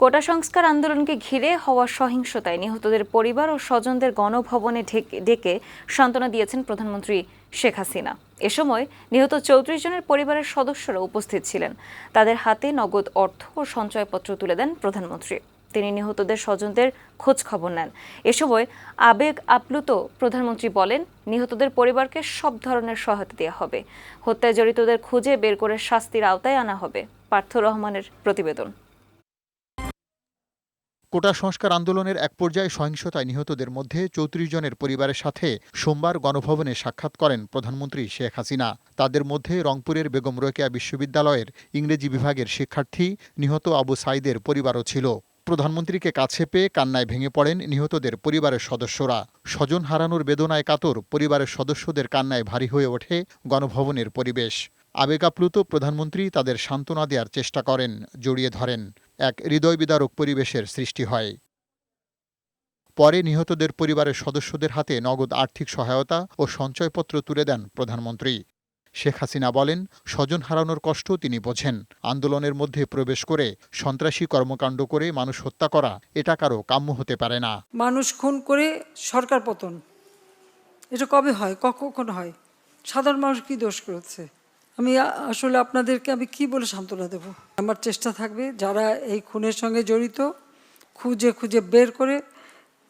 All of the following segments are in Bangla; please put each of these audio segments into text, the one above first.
কোটা সংস্কার আন্দোলনকে ঘিরে হওয়া সহিংসতায় নিহতদের পরিবার ও স্বজনদের গণভবনে ডেকে সান্ত্বনা দিয়েছেন প্রধানমন্ত্রী শেখ হাসিনা। এ সময় নিহত চৌত্রিশ জনের পরিবারের সদস্যরা উপস্থিত ছিলেন। তাদের হাতে নগদ অর্থ ও সঞ্চয়পত্র তুলে দেন প্রধানমন্ত্রী। তিনি নিহতদের স্বজনদের খোঁজ খবর নেন। এ সময় আবেগ আপ্লুত প্রধানমন্ত্রী বলেন, নিহতদের পরিবারকে সব ধরনের সহায়তা দেওয়া হবে। হত্যায় জড়িতদের খুঁজে বের করে শাস্তির আওতায় আনা হবে। পার্থ রহমানের প্রতিবেদন। কোটা সংস্কার আন্দোলনের এক পর্যায়ে সহিংসতায় নিহতদের মধ্যে চৌত্রিশ জনের পরিবারের সাথে সোমবার গণভবনে সাক্ষাৎ করেন প্রধানমন্ত্রী শেখ হাসিনা। তাদের মধ্যে রংপুরের বেগম রোকেয়া বিশ্ববিদ্যালয়ের ইংরেজি বিভাগের শিক্ষার্থী নিহত আবু সাইদের পরিবারও ছিল। প্রধানমন্ত্রীকে কাছে পেয়ে কান্নায় ভেঙে পড়েন নিহতদের পরিবারের সদস্যরা। স্বজন হারানোর বেদনায় কাতর পরিবারের সদস্যদের কান্নায় ভারী হয়ে ওঠে গণভবনের পরিবেশ। আবেগাপ্লুত প্রধানমন্ত্রী তাদের সান্ত্বনা দেওয়ার চেষ্টা করেন, জড়িয়ে ধরেন। এক হৃদয়বিদারক পরিবেশের সৃষ্টি হয়। পরে নিহতদের পরিবারের সদস্যদের হাতে নগদ আর্থিক সহায়তা ও সঞ্চয়পত্র তুলে দেন প্রধানমন্ত্রী। শেখ হাসিনা বলেন, স্বজন হারানোর কষ্ট তিনি বোঝেন। আন্দোলনের মধ্যে প্রবেশ করে সন্ত্রাসী কর্মকাণ্ড করে মানুষ হত্যা করা, এটা কারও কাম্য হতে পারে না। মানুষ খুন করে সরকার পতন। এটা কবে হয়? কখন হয়? সাধারণ মানুষ কি দোষ করেছে? আমি আসলে আপনাদেরকে আমি কি বলে সান্ত্বনা দেব? আমার চেষ্টা থাকবে যারা এই খুনের সঙ্গে জড়িত, খুঁজে খুঁজে বের করে,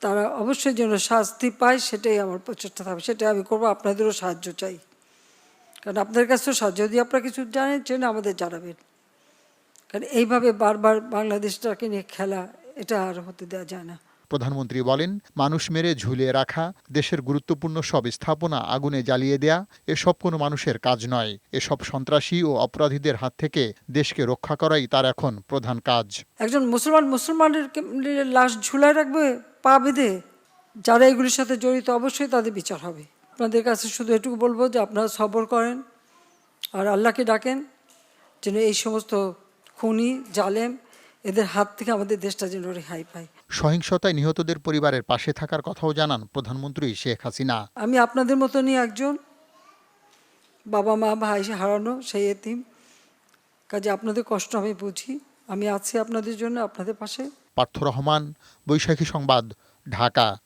তারা অবশ্যই যেন শাস্তি পায়, সেটাই আমার প্রচেষ্টা থাকবে। সেটাই আমি করব, আপনাদেরও সাহায্য চাই। কারণ আপনাদের কাছেও সাহায্য, যদি আপনারা কিছু জানেন চেনে আমাদের জানাবেন। কারণ এইভাবে বারবার বাংলাদেশটাকে নিয়ে খেলা, এটা আর হতে দেওয়া যায় না। প্রধানমন্ত্রী বলেন, মানুষ মেরে ঝুলিয়ে রাখা, দেশের গুরুত্বপূর্ণ সব স্থাপনা আগুনে জ্বালিয়ে দেয়া, এসব কোনো মানুষের কাজ নয়। এসব সন্ত্রাসী ও অপরাধীদের হাত থেকে দেশকে রক্ষা করাই তার এখন প্রধান কাজ। একজন মুসলমান মুসলমানের লাশ ঝুলায় রাখবে পা বেঁধে, যারা এগুলির সাথে জড়িত অবশ্যই তাদের বিচার হবে। আপনাদের কাছে শুধু এটুকু বলব যে আপনারা সবর করেন আর আল্লাহকে ডাকেন, যেন এই সমস্ত খুনি, জালেম এদের হাত থেকে আমাদের দেশটা যেন রেহাই পায়। সহিংসতায় নিহতদের পরিবারের পাশে থাকার কথাও জানান প্রধানমন্ত্রী শেখ হাসিনা। আমি আপনাদের মতনই একজন। বাবা মা ভাই হারানো সেই এতিম। কাজে আপনাদের কষ্ট আমি বুঝি। আমি আছি আপনাদের জন্য আপনাদের পাশে। পার্থ রহমান বৈশাখী সংবাদ ঢাকা।